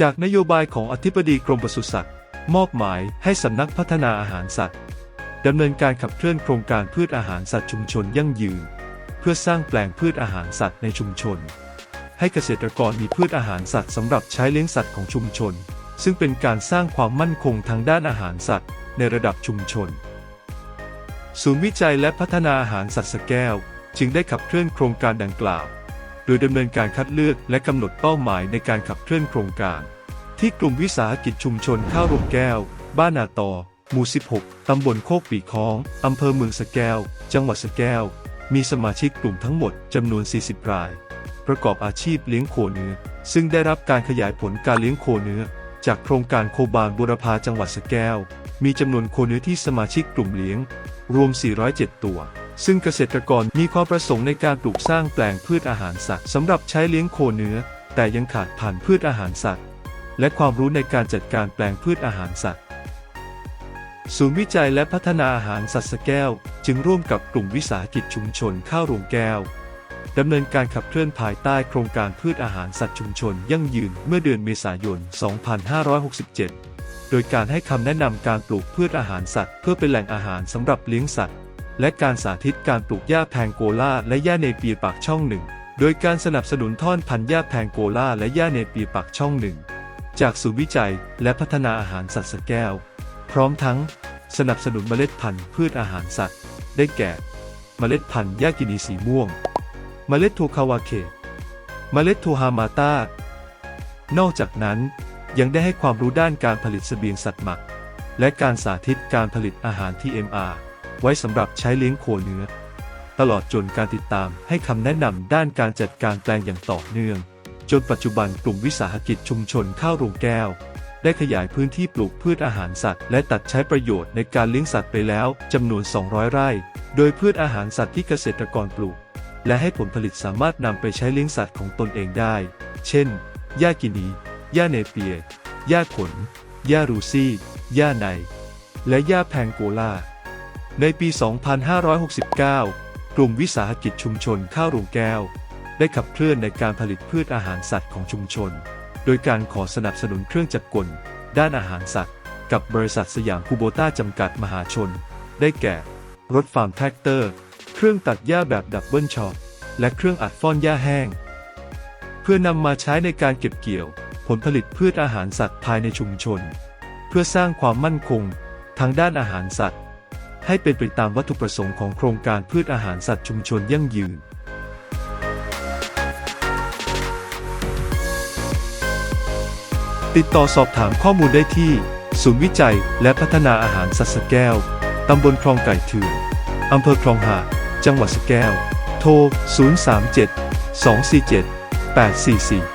จากนโยบายของอธิบดีกรมปศุสัตว์ มอบหมายให้สำนักพัฒนาอาหารสัตว์ดำเนินการขับเคลื่อนโครงการพืชอาหารสัตว์ชุมชนยั่งยืน เพื่อสร้างแปลงพืชอาหารสัตว์ในชุมชน ให้เกษตรกรมีพืชอาหารสัตว์สำหรับใช้เลี้ยงสัตว์ของชุมชน ซึ่งเป็นการสร้างความมั่นคงทางด้านอาหารสัตว์ ในระดับชุมชน ศูนย์วิจัยและพัฒนาอาหารสัตว์สแก้ว จึงได้ขับเคลื่อนโครงการดังกล่าว โดยดำเนินการคัดเลือกและกำหนดเป้าหมายในการขับเคลื่อนโครงการ ที่กลุ่มวิสาหกิจชุมชนข้าวโรงแก้ว บ้านนาตอ หมู่ 16 ตำบลโคกปีคองอำเภอเมืองสะแก้ว จังหวัดสะแก้ว มีสมาชิกกลุ่มทั้งหมดจำนวน 40 ราย ประกอบอาชีพเลี้ยงโคเนื้อ ซึ่งได้รับการขยายผลการเลี้ยงโคเนื้อ จากโครงการโคบานบุรพาจังหวัดสะแก้ว มีจำนวนโคเนื้อที่สมาชิกกลุ่มเลี้ยง รวม 407 ตัว ซึ่งเกษตรกรมีความประสงค์ในการปลูกสร้างแปลงพืชอาหารสัตว์สำหรับใช้เลี้ยงโคเนื้อ แต่ยังขาดพันพืชอาหารสัตว์ และความรู้ในการจัดการแปลงพืชอาหารสัตว์ ศูนย์วิจัยและพัฒนาอาหารสัตว์สแก้ว จึงร่วมกับกลุ่มวิสาหกิจชุมชนข้าวโรงแก้วดำเนินการขับเคลื่อนภายใต้โครงการพืชอาหารสัตว์ชุมชนยั่งยืนเมื่อเดือนเมษายน 2567 โดยการให้คำแนะนำการปลูกพืชอาหารสัตว์เพื่อเป็นแหล่งอาหารสำหรับเลี้ยงสัตว์ และการสาธิตการปลูกหญ้าแพงโกลาและหญ้าเนเปียปากช่องหนึ่ง โดยการสนับสนุนท่อนพันธุ์หญ้าแพงโกลาและหญ้าเนเปียปากช่องหนึ่ง จากศูนย์วิจัยและพัฒนาอาหารสัตว์สแก้ว พร้อมทั้ง สนับสนุนเมล็ดพันธุ์พืชอาหารสัตว์ ได้แก่ เมล็ดพันธุ์ยากินีสีม่วง เมล็ดโทคาวาเคะเมล็ดโทฮามาตานอกจากนั้นยังได้ให้ความรู้ด้านการผลิตเสบียงสัตว์หมัก และการสาธิตการผลิตอาหาร TMR ไว้สำหรับใช้เลี้ยงโคเนื้อ ตลอดจนการติดตามให้คำแนะนำด้านการจัดการแปลงอย่างต่อเนื่อง จนปัจจุบันกลุ่มวิสาหกิจชุมชนข้าวโรงแก้ว ได้ขยายพื้นที่ปลูกพืชอาหารสัตว์ และตัดใช้ประโยชน์ในการเลี้ยงสัตว์ไปแล้วจำนวน 200 ไร่ โดยพืชอาหารสัตว์ที่เกษตรกรปลูก และให้ผลผลิตสามารถนำไปใช้เลี้ยงสัตว์ของตนเองได้ เช่น หญ้ากินีหญ้าเนเปียหญ้าขนหญ้ารูซี่หญ้าใน และหญ้าแพงโกลา ในปี 2569 กลุ่มวิสาหกิจชุมชนข้าวโรงแก้ว ได้ขับเคลื่อนในการผลิตพืชอาหารสัตว์ของชุมชน โดยการขอสนับสนุนเครื่องจักรกล ด้านอาหารสัตว์ กับบริษัทสยามคูโบต้าจำกัดมหาชน ได้แก่ รถฟาร์มแทรกเตอร์ เครื่องตัดหญ้าแบบดับเบิลช็อตและเครื่องอัดฟ้อนหญ้าแห้ง เพื่อนำมาใช้ในการเก็บเกี่ยว ผลผลิตพืชอาหารสัตว์ภายในชุมชน เพื่อสร้างความมั่นคง ทางด้านอาหารสัตว์ ให้เป็นไปตามวัตถุประสงค์ของโครงการพืชอาหารสัตว์ชุมชนยั่งยืนติดต่อสอบถามข้อมูลได้ที่ ศูนย์วิจัยและพัฒนาอาหารสัตว์สแก้ว ตำบลคลองไก่เถื่อนอำเภอคลองหาจังหวัดสแก้ว โทร 037 247 844